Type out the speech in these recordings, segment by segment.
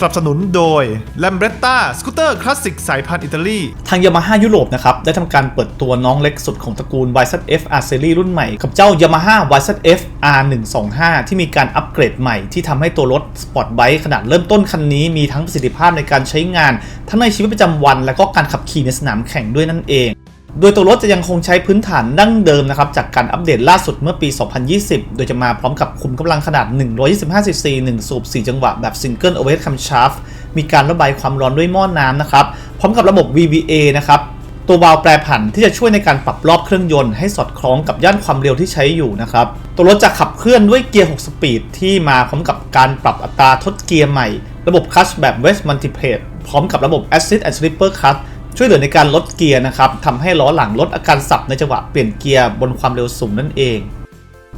สนับสนุนโดย l a m b r e t t a สกูตเตอร์คลาสสิกสายพันธุ์อิตาลีทางยามาฮ่ายุโรปนะครับ ได้ทำการเปิดตัวน้องเล็กสุดของตระกูล YZF R Series รุ่นใหม่ กับเจ้า Yamaha YZF R125 ที่มีการอัปเกรดใหม่ที่ทำให้ตัวรถสปอร์ตไบค์ขนาดเริ่มต้นคันนี้มีทั้งประสิทธิภาพในการใช้งาน ทั้งในชีวิตประจำวัน และก็การขับขี่ในสนามแข่งด้วยนั่นเอง โดยตัวรถจะยังคงใช้พื้นฐานดั้งเดิมนะครับจากการอัปเดตล่าสุดเมื่อปี 2020 โดยจะมาพร้อมกับขุมกำลังขนาด 125cc 1 สูบ 4 จังหวะแบบ Single Overhead Camshaft มีการระบายความร้อนด้วยหม้อน้ำนะครับ พร้อมกับระบบ VVA นะครับตัววาล์วแปรผันที่จะช่วยในการปรับรอบเครื่องยนต์ให้สอดคล้องกับย่านความเร็วที่ใช้อยู่นะครับ ตัวรถจะขับเคลื่อนด้วยเกียร์ 6 สปีดที่มาพร้อมกับการปรับอัตราทดเกียร์ใหม่ ระบบคลัชแบบ West Multiplate พร้อมกับระบบ Assist and Slipper Clutch ช่วยเหลือในการลดเกียร์นะครับทำให้ล้อหลังลดอาการสับในจังหวะเปลี่ยนเกียร์บนความเร็วสูงนั่นเอง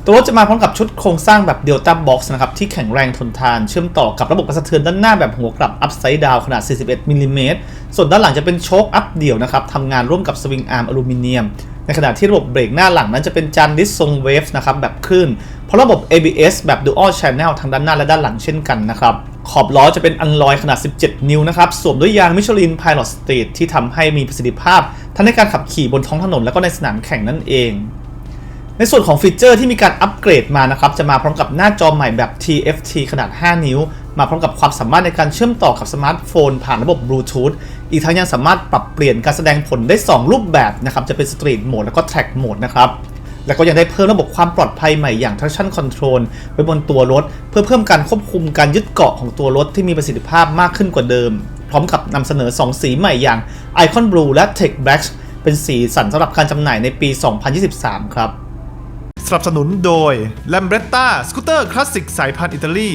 ตัวรถจะมาพร้อมกับชุดโครงสร้างแบบ Delta Box นะครับที่แข็งแรงทนทานเชื่อมต่อกับระบบกระสะเทือนด้านหน้าแบบหัวกลับ Upside Down ขนาด 41มิลลิเมตรส่วนด้านหลังจะเป็นโชคอัพเดี่ยวนะครับทำงานร่วมกับสวิงอาร์มอลูมิเนียมในขณะที่ระบบเบรกหน้าหลังนั้นจะเป็นจานดิสทรงเวฟนะครับแบบคลื่นเพราะระบบ ABS แบบ Dual Channel ทั้งด้านหน้าและด้านหลังเช่นกันนะครับ ขอบล้อจะเป็นอันลอยขนาด 17 นิ้วนะครับ สวมด้วยยางมิชลิน Pilot Street ที่ทำให้มีประสิทธิภาพ ทั้งในการขับขี่บนท้องถนนและก็ในสนามแข่งนั่นเอง ในส่วนของฟีเจอร์ที่มีการอัปเกรดมานะครับ จะมาพร้อมกับหน้าจอใหม่แบบ TFT ขนาด 5 นิ้ว มาพร้อมกับความสามารถในการเชื่อมต่อกับสมาร์ทโฟน ผ่านระบบ Bluetooth อีกทั้งยังสามารถปรับเปลี่ยนการแสดงผลได้ 2 รูปแบบนะครับ จะเป็น Street Mode แล้วก็ Track Mode นะครับ แล้วก็ยังได้เพิ่มระบบความปลอดภัยใหม่อย่าง traction control ไว้บนตัวรถ เพื่อเพิ่มการควบคุมการยึดเกาะของตัวรถที่มีประสิทธิภาพมากขึ้นกว่าเดิม พร้อมกับนำเสนอ 2 สีใหม่อย่าง Icon Blue และ Tech Black เป็นสีสันสำหรับการจำหน่ายในปี 2023 ครับสนับสนุนโดย l a m b r e t t a สกูตเตอร์คลาสสิกสายพันธุ์อิตาลี